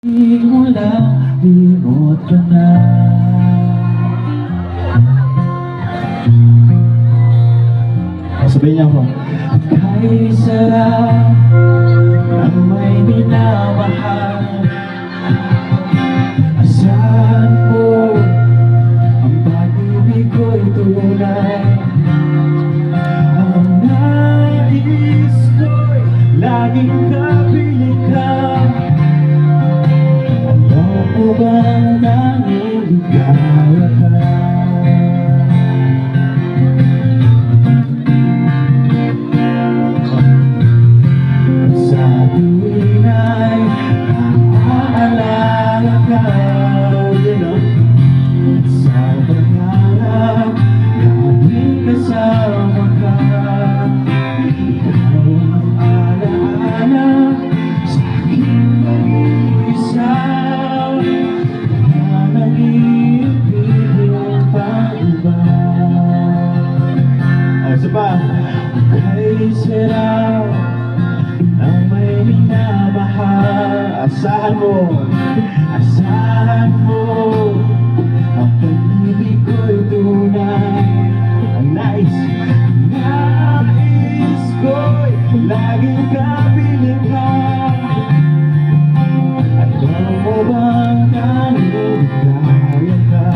Di mo lang, limot ka na Sabihin niya ako. Kay sarap ng may minamahal Asahan mo ang pag-ibig ko'y tunay Ang nais ko'y laging kapiling Alam mo pa. Kay sarap ng may minamahal Asahan mo. Asahan mo Ang pag-ibig ko'y tunay Ang nais Nais ko'y Laging kapiling ka